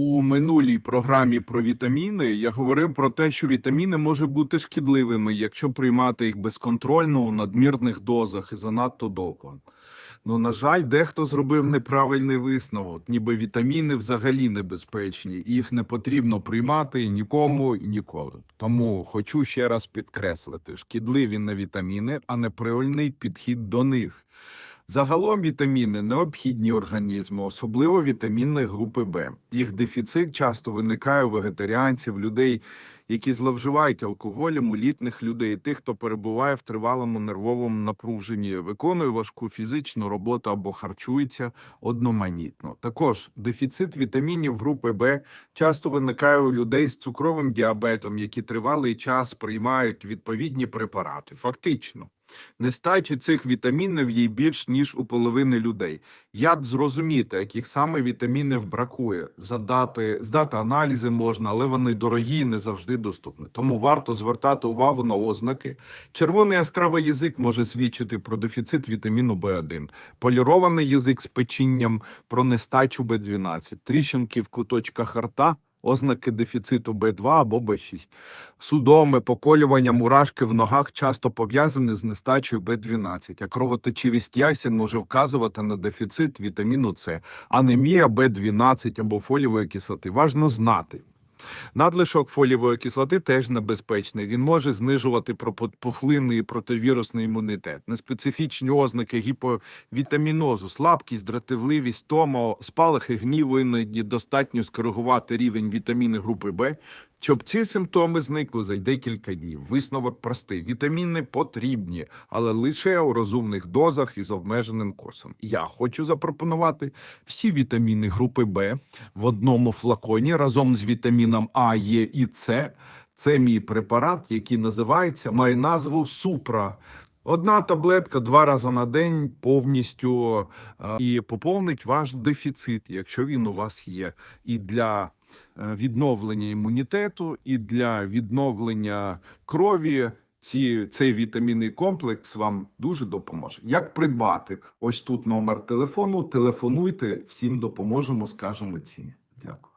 У минулій програмі про вітаміни я говорив про те, що вітаміни можуть бути шкідливими, якщо приймати їх безконтрольно у надмірних дозах і занадто довго. Ну, на жаль, дехто зробив неправильний висновок, ніби вітаміни взагалі небезпечні, їх не потрібно приймати нікому і ніколи. Тому хочу ще раз підкреслити: шкідливі не вітаміни, а неправильний підхід до них. Загалом вітаміни необхідні організму, особливо вітаміни групи Б. Їх дефіцит часто виникає у вегетаріанців, людей, які зловживають алкоголем, у літних людей, тих, хто перебуває в тривалому нервовому напруженні, виконує важку фізичну роботу або харчується одноманітно. Також дефіцит вітамінів групи Б часто виникає у людей з цукровим діабетом, які тривалий час приймають відповідні препарати. Фактично. Нестачі цих вітамінів є більш ніж у половини людей. Як зрозуміти, яких саме вітамінів бракує? Задати, здати аналізи можна, але вони дорогі не завжди доступні. Тому варто звертати увагу на ознаки. Червоний яскравий язик може свідчити про дефіцит вітаміну В1, полірований язик з печінням про нестачу В12, тріщинки в куточках рта. Ознаки дефіциту Б2 або Б6. Судоми, поколювання мурашки в ногах часто пов'язані з нестачею Б12, а кровоточивість ясен може вказувати на дефіцит вітаміну С, анемія Б12 або фолієвої кислоти. Важно знати. Надлишок фолієвої кислоти теж небезпечний. Він може знижувати пропухлинний і противірусний імунітет. Неспецифічні ознаки гіповітамінозу, слабкість, дратівливість, томо, спалахи гніву іноді достатньо скоригувати рівень вітаміни групи Б. Щоб ці симптоми зникли за декілька днів. Висновок простий: вітаміни потрібні, але лише у розумних дозах і з обмеженим курсом. Я хочу запропонувати всі вітаміни групи Б в одному флаконі разом з вітаміном А, Е і С. Це мій препарат, який називається, має назву Супра. Одна таблетка два рази на день повністю е, і поповнить ваш дефіцит, якщо він у вас є. І для відновлення імунітету, і для відновлення крові. Ці, цей вітамінний комплекс вам дуже допоможе. Як придбати? Ось тут номер телефону. Телефонуйте, всім допоможемо, скажемо ціні. Дякую.